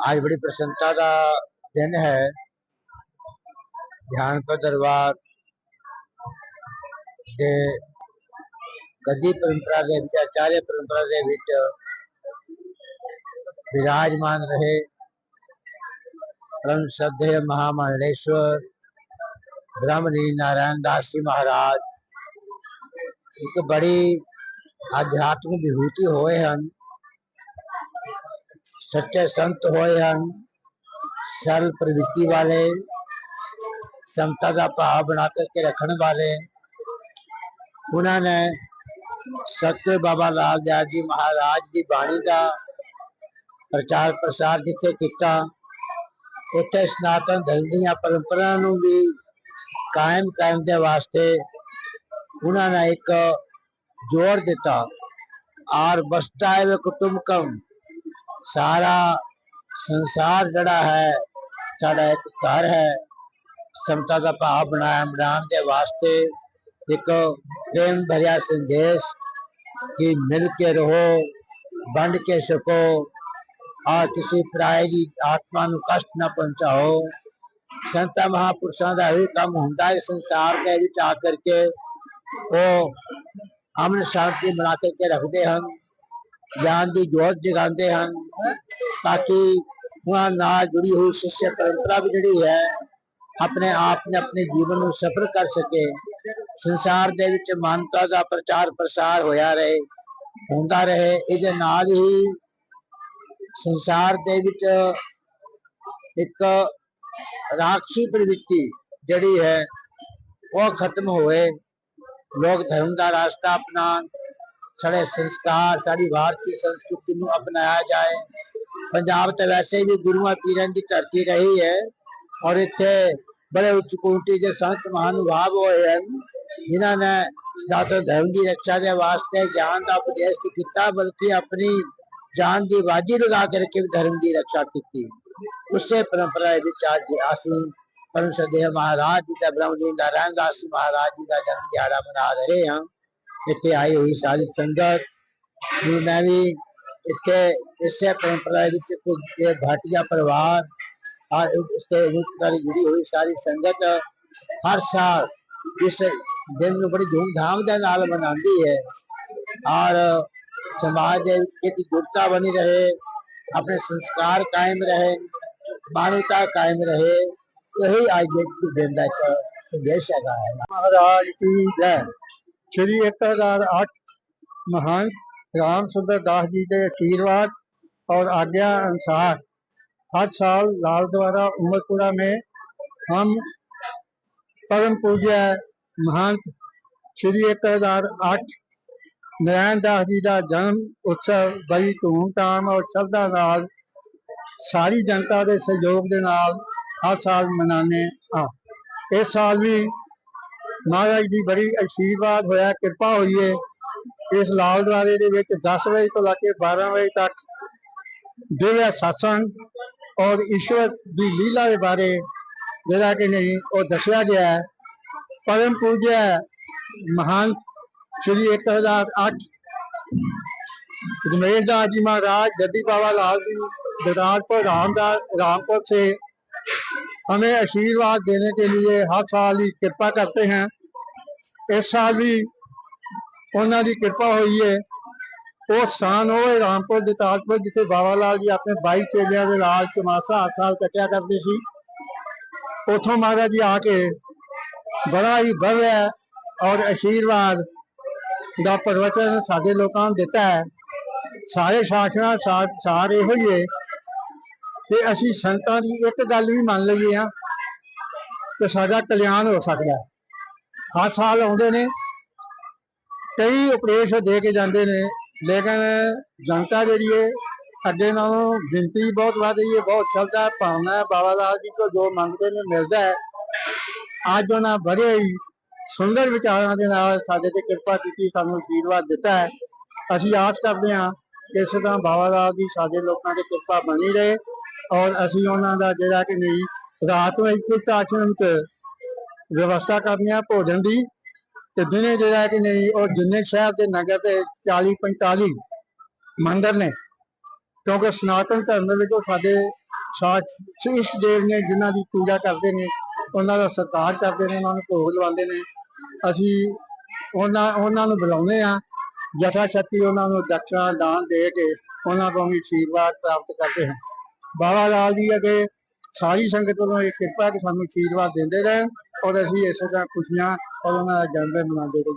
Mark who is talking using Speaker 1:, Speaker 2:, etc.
Speaker 1: आज बड़ी प्रसन्नता का दिन है। ध्यान का दरबार ਦੇ ਗੱਦੀ परंपरा ਦੇ ਵਿੱਚ ਆਚਾਰੇ ਪਰੰਪਰਾ ਦੇ ਵਿੱਚ ਵਿਰਾਜਮਾਨ ਰਹੇ ब्रह्मनी नारायण दास जी महाराज, एक बड़ी आध्यात्मिक विभूति होए हैं ਸੱਚੇ ਸੰਤ ਹੋਏ ਹਨ ਸਰਲ ਪ੍ਰਵਿਰਤੀ ਵਾਲੇ ਸਮਤਾ ਦਾ ਭਾਵ ਬਣਾ ਕਰਕੇ ਰੱਖਣ ਵਾਲੇ ਉਹਨਾਂ ਨੇ ਸਤਿ ਬਾਬਾ ਲਾਲ ਦਿਆਲ ਜੀ ਮਹਾਰਾਜ ਦੀ ਬਾਣੀ ਦਾ ਪ੍ਰਚਾਰ ਪ੍ਰਸਾਰ ਜਿੱਥੇ ਕੀਤਾ ਉੱਥੇ ਸਨਾਤਨ ਧਰਮ ਦੀਆਂ ਪਰੰਪਰਾ ਨੂੰ ਵੀ ਕਾਇਮ ਕਰਨ ਦੇ ਵਾਸਤੇ ਉਹਨਾਂ ਨੇ ਇੱਕ ਜ਼ੋਰ ਦਿੱਤਾ ਔਰ ਬਸਤਾ ਹੈ ਕੁਟੁੰਬਕਮ ਸਾਰਾ ਸੰਸਾਰ ਜਿਹੜਾ ਹੈ ਸਾਡਾ ਇੱਕ ਘਰ ਹੈ ਸਮਤਾ ਦਾ ਭਾਵ ਬਣਾਇਆ ਬਣਾਉਣ ਦੇ ਵਾਸਤੇ ਇੱਕ ਪ੍ਰੇਮ ਭਰਿਆ ਸੰਦੇਸ਼ ਕਿ ਮਿਲ ਕੇ ਰਹੋ ਵੰਡ ਕੇ ਸਕੋ ਔਰ ਕਿਸੇ ਪਰਾਏ ਦੀ ਆਤਮਾ ਨੂੰ ਕਸ਼ਟ ਨਾ ਪਹੁੰਚਾਓ ਸੰਤਾਂ ਮਹਾਪੁਰਸ਼ਾਂ ਦਾ ਇਹ ਕੰਮ ਹੁੰਦਾ ਹੈ ਸੰਸਾਰ ਦੇ ਵਿੱਚ ਆ ਕਰਕੇ ਉਹ ਅਮਨ ਸ਼ਾਂਤੀ ਬਣਾ ਕੇ ਰੱਖਦੇ ਹਨ ਗਿਆਨ ਦੀ ਜੋਤ ਜਗਾਉਂਦੇ ਹਨ ਤਾਂ ਕਿ ਉਹਨਾਂ ਨਾਲ ਜੁੜੀ ਹੋਈ ਸਿੱਖ ਪਰੰਪਰਾ ਵੀ ਜਿਹੜੀ ਹੈ, ਆਪਣੇ ਆਪ ਨੇ ਆਪਣੇ ਜੀਵਨ ਨੂੰ ਸਫਲ ਕਰ ਸਕੇ। ਸੰਸਾਰ ਦੇ ਵਿੱਚ ਮਾਨਤਾ ਦਾ ਪ੍ਰਚਾਰ ਪ੍ਰਸਾਰ ਹੋਇਆ ਰਹੇ, ਹੁੰਦਾ ਰਹੇ। ਇਹਦੇ ਨਾਲ ਹੀ ਸੰਸਾਰ ਦੇ ਵਿੱਚ ਇੱਕ ਰਾਖਸ਼ੀ ਪ੍ਰਵਿਰਤੀ ਜਿਹੜੀ ਹੈ, ਉਹ ਖਤਮ ਹੋਏ। ਲੋਕ ਧਰਮ ਦਾ ਰਾਸਤਾ ਅਪਣਾਉਣ ਸਾਡੇ ਸੰਸਕਾਰ ਸਾਡੀ ਭਾਰਤੀ ਸੰਸਕ੍ਰਿਤੀ ਨੂੰ ਅਪਣਾਇਆ ਜਾਏ ਪੰਜਾਬ ਤੇ ਵੈਸੇ ਵੀ ਗੁਰੂਆਂ ਪੀਰਾਂ ਦੀ ਧਰਤੀ ਰਹੀ ਹੈ ਔਰ ਇੱਥੇ ਬੜੇ ਉੱਚ ਕੋਟੀ ਦੇ ਸੰਤ ਮਹਾਨੁਭਾਵ ਹੋਏ ਹਨ ਜਿਨ੍ਹਾਂ ਨੇ ਸਨਾਤਨ ਧਰਮ ਦੀ ਰੱਖਿਆ ਦੇ ਵਾਸਤੇ ਗਿਆਨ ਦਾ ਉਪਦੇਸ਼ ਤਾਂ ਕੀਤਾ ਬਲਕਿ ਆਪਣੀ ਜਾਨ ਦੀ ਬਾਜੀ ਲਗਾ ਕਰਕੇ ਵੀ ਧਰਮ ਦੀ ਰੱਖਿਆ ਕੀਤੀ ਉਸੇ ਪਰੰਪਰਾ ਵਿੱਚ ਅੱਜ ਅਸੀਂ ਪਰਮ ਸਦੇ ਮਹਾਰਾਜ ਜੀ ਦਾ ਬ੍ਰਹਮ ਜੀ ਦਾ ਨਾਰਾਇਣ ਜੀ ਮਹਾਰਾਜ ਜੀ ਦਾ ਜਨਮ ਦਿਹਾੜਾ ਮਨਾ ਰਹੇ ਹਾਂ ਇੱਥੇ ਆਈ ਹੋਈ ਸਾਰੀ ਸੰਗਤ ਨੂੰ ਮੈਂ ਵੀ ਇੱਥੇ ਇਸੇ ਪਰੰਪਰਾ ਵਿੱਚ ਕੁਝ ਇਹ ਭਾਟੀਆ ਪਰਿਵਾਰ और इससे रुककर जुड़ी हुई सारी संगत हर साल इस दिन ਨੂੰ ਬੜੀ ਧੂਮਧਾਮ ਦੇ ਨਾਲ ਮਨਾਉਂਦੀ ਹੈ ਔਰ ਸਮਾਜ ਦੇ ਵਿੱਚ ਇੱਕ ਜੁੜਤਾ ਬਣੀ ਰਹੇ ਆਪਣੇ ਸੰਸਕਾਰ ਕਾਇਮ ਰਹੇ ਮਾਨਵਤਾ ਕਾਇਮ ਰਹੇ ਇਹੀ ਅੱਜ ਦੇ ਦਿਨ ਦਾ ਇੱਕ ਸੰਦੇਸ਼ ਹੈਗਾ ਹੈ
Speaker 2: महाराज की जय श्री 1008 महंत राम सुंदर दास जी के आशीर्वाद और आज्ञा अनुसार हर साल लाल द्वारा उमरपुरा में हम परम पूज्य महंत श्री 1008 नारायण दास जी का जन्म उत्सव बड़ी धूमधाम और श्रद्धा नाल सारी जनता के सहयोग के नाल हर साल मनाने हाँ इस साल भी ਮਹਾਰਾਜ ਦੀ ਬੜੀ ਆਸ਼ੀਰਵਾਦ ਹੋਇਆ ਕਿਰਪਾ ਹੋਈ ਹੈ ਇਸ ਲਾਲ ਦਵਾਰੇ ਦੇ ਵਿੱਚ 10 ਵਜੇ ਤੋਂ ਲੈ ਕੇ 12 ਵਜੇ ਤੱਕ ਦਿਵਯ satsang ਔਰ ਈਸ਼ਵਰ ਦੀ ਲੀਲਾ ਦੇ ਬਾਰੇ ਜਿਹੜਾ ਕਿ ਨਹੀਂ ਉਹ ਦੱਸਿਆ ਗਿਆ ਹੈ ਪਰਮ ਪੂਜਿਆ ਮਹਾਂਤ ਸ਼੍ਰੀ 1008 रमेश दास जी महाराज जद्दी बाबा लाल जी ददारपुर रामदास रामपुर से हमें आशीर्वाद देने के लिए हर साल ही कृपा करते हैं ਇਸ ਸਾਲ ਵੀ ਉਹਨਾਂ ਦੀ ਕਿਰਪਾ ਹੋਈ ਹੈ ਉਹ ਸਥਾਨ ਉਹ ਰਾਮਪੁਰ ਦੇ ਤਾਜਪੁਰ ਜਿੱਥੇ ਬਾਬਾ ਲਾਲ ਜੀ ਆਪਣੇ 22 ਚੇਲਿਆਂ ਦੇ ਨਾਲ ਤਮਾਸ਼ਾ ਹਰ ਸਾਲ ਕੱਟਿਆ ਕਰਦੇ ਸੀ। ਉਥੋਂ ਮਹਾਰਾਜ ਜੀ ਆ ਕੇ ਬੜਾ ਹੀ ਭਵਿਆ ਔਰ ਅਸ਼ੀਰਵਾਦ ਦਾ ਪਰਵਚਨ ਸਾਡੇ ਲੋਕਾਂ ਨੂੰ ਦਿੱਤਾ ਹੈ। ਸਾਰੇ ਸ਼ਾਸਨਾਂ ਸਾਰੇ ਇਹੋ ਤੇ ਅਸੀਂ ਸੰਤਾਂ ਦੀ ਇੱਕ ਗੱਲ ਵੀ ਮੰਨ ਲਈਏ ਆ ਕਿ ਸਾਡਾ ਕਲਿਆਣ ਹੋ ਸਕਦਾ ਹੈ। ਹਰ ਸਾਲ ਆਉਂਦੇ ਨੇ। ਕਈ ਉਪਦੇਸ਼ ਦੇ ਕੇ ਜਾਂਦੇ ਨੇ, ਲੇਕਿਨ ਜਨਤਾ ਜਿਹੜੀ ਹੈ ਅੱਗੇ ਨਾਲੋਂ ਗਿਣਤੀ ਬਹੁਤ ਵੱਧ ਗਈ ਹੈ ਬਹੁਤ ਸ਼ਬਦ ਹੈ ਭਾਵਨਾ ਹੈ। ਬਾਬਾ ਲਾਲ ਜੀ ਕੋ ਜੋ ਮੰਗਦੇ ਨੇ, ਮਿਲਦਾ ਹੈ। ਅੱਜ ਉਹਨਾਂ ਬੜੇ ਹੀ ਸੁੰਦਰ ਵਿਚਾਰਾਂ ਦੇ ਨਾਲ ਸਾਡੇ ਤੇ ਕਿਰਪਾ ਕੀਤੀ, ਸਾਨੂੰ ਆਸ਼ੀਰਵਾਦ ਦਿੱਤਾ ਹੈ। ਅਸੀਂ ਆਸ ਕਰਦੇ ਹਾਂ ਕਿ ਇਸ ਤਰ੍ਹਾਂ ਬਾਬਾ ਲਾਲ ਦੀ ਸਾਡੇ ਲੋਕਾਂ ਤੇ ਕਿਰਪਾ ਬਣੀ ਰਹੇ ਔਰ ਅਸੀਂ ਉਹਨਾਂ ਦਾ ਜਿਹੜਾ ਕਿ ਨਹੀਂ, ਰਾਤ ਨੂੰ ਇੱਕ ਆਸ਼ਰਮ ਚ ਵਿਵਸਥਾ ਕਰਨੀ ਆ ਭੋਜਨ ਦੀ ਤੇ ਦਿਨੇ ਜਿਹੜਾ ਕਿ ਨਹੀਂ, ਉਹ ਜਿੰਨੇ ਸ਼ਹਿਰ ਦੇ ਨਗਰ ਤੇ 40 45 ਮੰਦਰ ਨੇ, ਕਿਉਂਕਿ ਸਨਾਤਨ ਧਰਮ ਦੇ ਵਿੱਚ ਉਹ ਸਾਡੇ ਸਾਥ ਇਸ ਦੇਵ ਨੇ ਜਿਨ੍ਹਾਂ ਦੀ ਪੂਜਾ ਕਰਦੇ ਨੇ, ਉਹਨਾਂ ਦਾ ਸਤਿਕਾਰ ਕਰਦੇ ਨੇ, ਉਹਨਾਂ ਨੂੰ ਭੋਗ ਲਵਾਉਂਦੇ ਨੇ। ਅਸੀਂ ਉਹਨਾਂ ਉਹਨਾਂ ਨੂੰ ਬੁਲਾਉਂਦੇ ਆ ਜਥਾ ਸ਼ਕਤੀ ਉਹਨਾਂ ਨੂੰ ਦਕਸ਼ਨਾ ਦਾਨ ਦੇ ਕੇ ਉਹਨਾਂ ਤੋਂ ਵੀ ਆਸ਼ੀਰਵਾਦ ਪ੍ਰਾਪਤ ਕਰਦੇ ਹਾਂ। ਬਾਬਾ ਲਾਲ ਜੀ ਅੱਗੇ ਸਾਰੀ ਸੰਗਤ ਵੱਲੋਂ ਇਹ ਕਿਰਪਾ ਕਿ ਸਾਨੂੰ ਆਸ਼ੀਰਵਾਦ ਦਿੰਦੇ ਰਹਿਣ ਔਰ ਅਸੀਂ ਇਸੇ ਤਰ੍ਹਾਂ ਖੁਸ਼ੀਆਂ ਔਰ ਉਹਨਾਂ ਦਾ ਜਨਮ ਦਿਨ ਮਨਾਉਂਦੇ ਰਹੀਏ।